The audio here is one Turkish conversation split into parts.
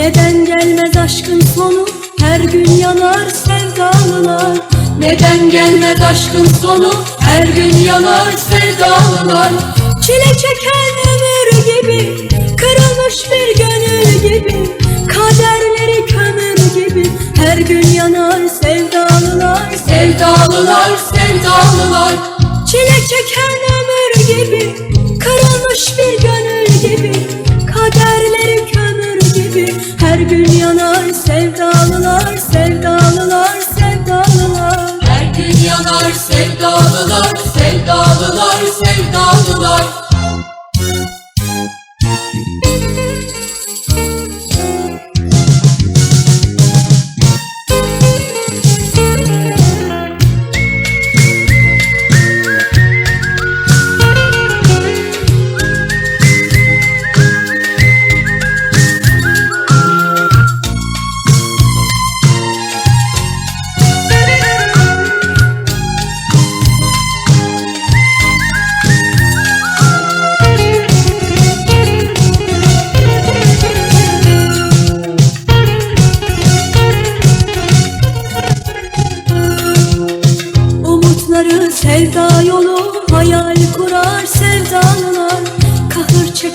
Neden gelmez aşkın sonu? Her gün yanar sevdalılar Neden gelmez aşkın sonu? Her gün yanar sevdalılar Çile çeken ömür gibi kırılmış bir gönül gibi Kaderleri kömür gibi. Her gün yanar sevdalılar Sevdalılar sevdalılar. Çile çeken ömür gibi Kırılmış bir gönül sevdalılar, sevdalılar, sevdalılar.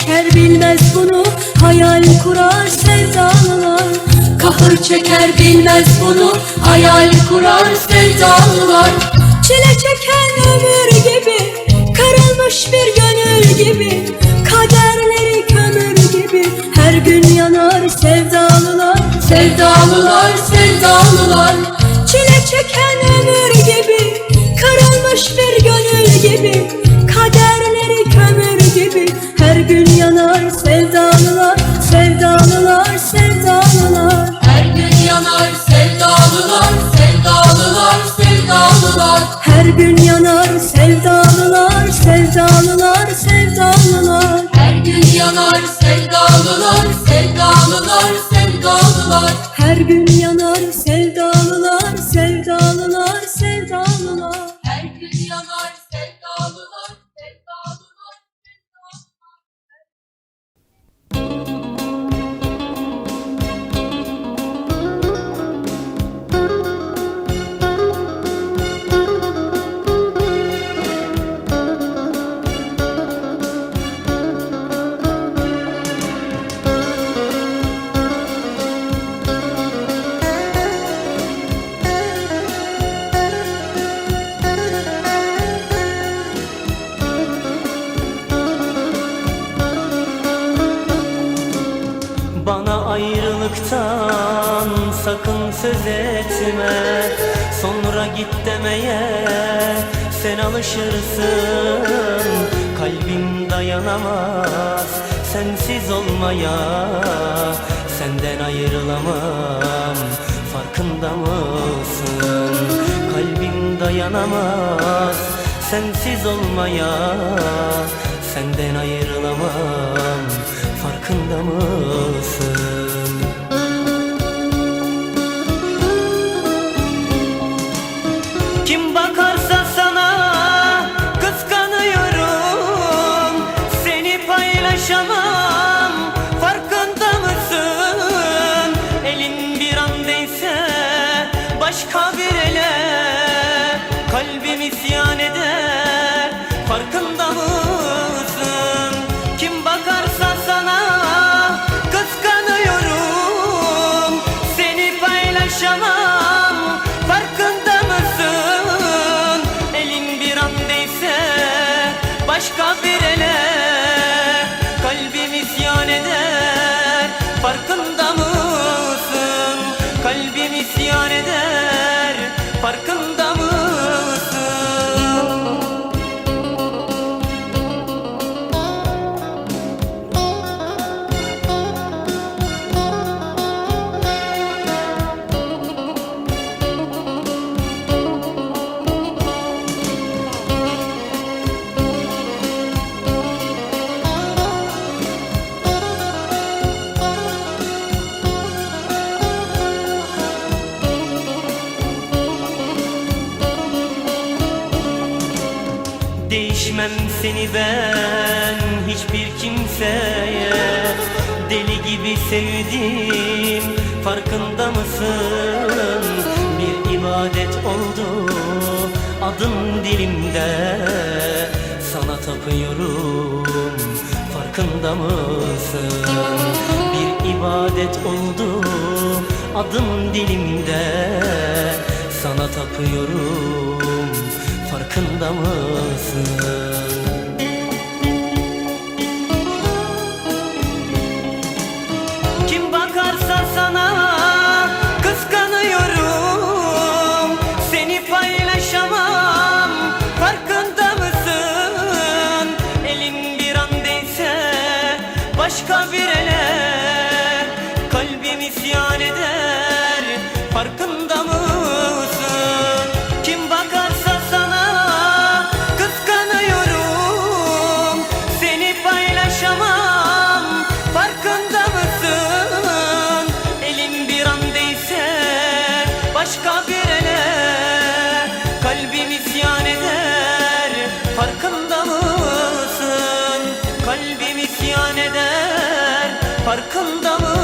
Çeker bilmez bunu Hayal kurar sevdalılar Kahır çeker bilmez bunu, hayal kurar sevdalılar. Çile çeken ömür gibi Kırılmış bir gönül gibi Kaderleri kömür gibi Her gün yanar sevdalılar Sevdalılar, sevdalılar. Her gün yanar sevdalılar Sevdalılar, sevdalılar Her gün yanar sevdalılar, sevdalılar, sevdalılar. Her gün yanar sevdalılar ayrılıktan sakın söz etme Sonra git demeye sen alışırsın Kalbim dayanamaz sensiz olmaya Senden ayrılamam farkında mısın? Kalbim dayanamaz sensiz olmaya Senden ayrılamam farkında mısın? Ben hiçbir kimseye Deli gibi sevdim Farkında mısın? Bir ibadet oldu Adım dilimde Sana tapıyorum Farkında mısın? Bir ibadet oldu Adım dilimde Sana tapıyorum Farkında mısın? Farkında mı?